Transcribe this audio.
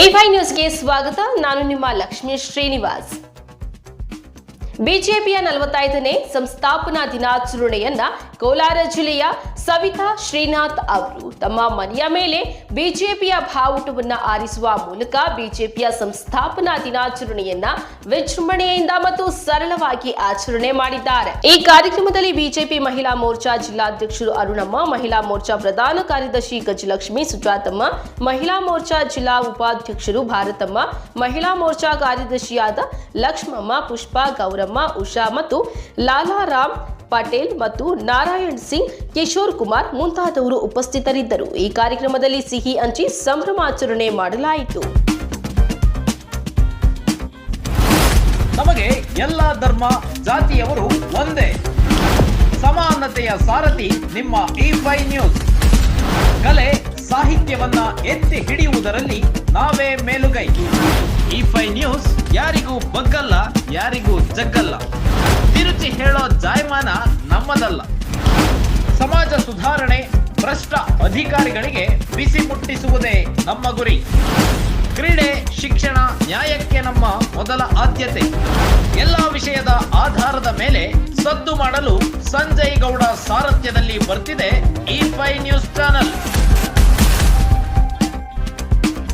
ಎಫೈ ನ್ಯೂಸ್ಗೆ ಸ್ವಾಗತ. ನಾನು ನಿಮ್ಮ ಲಕ್ಷ್ಮೀ ಶ್ರೀನಿವಾಸ್. ಬಿಜೆಪಿಯ ನಲವತ್ತೈದನೇ ಸಂಸ್ಥಾಪನಾ ದಿನಾಚರಣೆಯನ್ನ ಕೋಲಾರ ಜಿಲ್ಲೆಯ ಸವಿತಾ ಶ್ರೀನಾಥ್ ಅವರು ತಮ್ಮ ಮನೆಯ ಮೇಲೆ ಬಿಜೆಪಿಯ ಭಾವುಟವನ್ನು ಆರಿಸುವ ಮೂಲಕ ಬಿಜೆಪಿಯ ಸಂಸ್ಥಾಪನಾ ದಿನಾಚರಣೆಯನ್ನ ವಿಜೃಂಭಣೆಯಿಂದ ಮತ್ತು ಸರಳವಾಗಿ ಆಚರಣೆ ಮಾಡಿದ್ದಾರೆ. ಈ ಕಾರ್ಯಕ್ರಮದಲ್ಲಿ ಬಿಜೆಪಿ ಮಹಿಳಾ ಮೋರ್ಚಾ ಜಿಲ್ಲಾಧ್ಯಕ್ಷರು ಅರುಣಮ್ಮ, ಮಹಿಳಾ ಮೋರ್ಚಾ ಪ್ರಧಾನ ಕಾರ್ಯದರ್ಶಿ ಗಜಲಕ್ಷ್ಮಿ ಸುಜಾತಮ್ಮ, ಮಹಿಳಾ ಮೋರ್ಚಾ ಜಿಲ್ಲಾ ಉಪಾಧ್ಯಕ್ಷರು ಭಾರತಮ್ಮ, ಮಹಿಳಾ ಮೋರ್ಚಾ ಕಾರ್ಯದರ್ಶಿಯಾದ ಲಕ್ಷ್ಮಮ್ಮ, ಪುಷ್ಪ ಗೌರಮ್ಮ ಉಷಾ ಮತ್ತು ಲಾಲಾರಾಮ್ ಪಟೇಲ್ ಮತ್ತು ನಾರಾಯಣ್ ಸಿಂಗ್, ಕಿಶೋರ್ ಕುಮಾರ್ ಮುಂತಾದವರು ಉಪಸ್ಥಿತರಿದ್ದರು. ಈ ಕಾರ್ಯಕ್ರಮದಲ್ಲಿ ಸಿಹಿ ಹಂಚಿ ಸಂಭ್ರಮಾಚರಣೆ ಮಾಡಲಾಯಿತು. ನಮಗೆ ಎಲ್ಲ ಧರ್ಮ, ಜಾತಿಯವರು ಒಂದೇ. ಸಮಾನತೆಯ ಸಾರಥಿ ನಿಮ್ಮ ಇಫೈ ನ್ಯೂಸ್ ಕಲೆ ಸಾಹಿತ್ಯವನ್ನ ಎತ್ತಿ ಹಿಡಿಯುವುದರಲ್ಲಿ ನಾವೇ ಮೇಲುಗೈ. ಇ ನ್ಯೂಸ್ ಯಾರಿಗೂ ಬಗ್ಗಲ್ಲ, ಯಾರಿಗೂ ಜಗ್ಗಲ್ಲ. ತಿರುಚಿ ಹೇಳೋ ಜಾಯಮಾನ ನಮ್ಮದಲ್ಲ. ಸಮಾಜ ಸುಧಾರಣೆ ಭ್ರಷ್ಟ ಅಧಿಕಾರಿಗಳಿಗೆ ಬಿಸಿ ಮುಟ್ಟಿಸುವುದೇ ನಮ್ಮ ಗುರಿ. ಕ್ರೀಡೆ, ಶಿಕ್ಷಣ, ನ್ಯಾಯಕ್ಕೆ ನಮ್ಮ ಮೊದಲ ಆದ್ಯತೆ. ಎಲ್ಲಾ ವಿಷಯದ ಆಧಾರದ ಮೇಲೆ ಸದ್ದು ಮಾಡಲು ಸಂಜಯ್ ಗೌಡ ಸಾರಥ್ಯದಲ್ಲಿ ಬರ್ತಿದೆ ಈ ಫೈ ನ್ಯೂಸ್.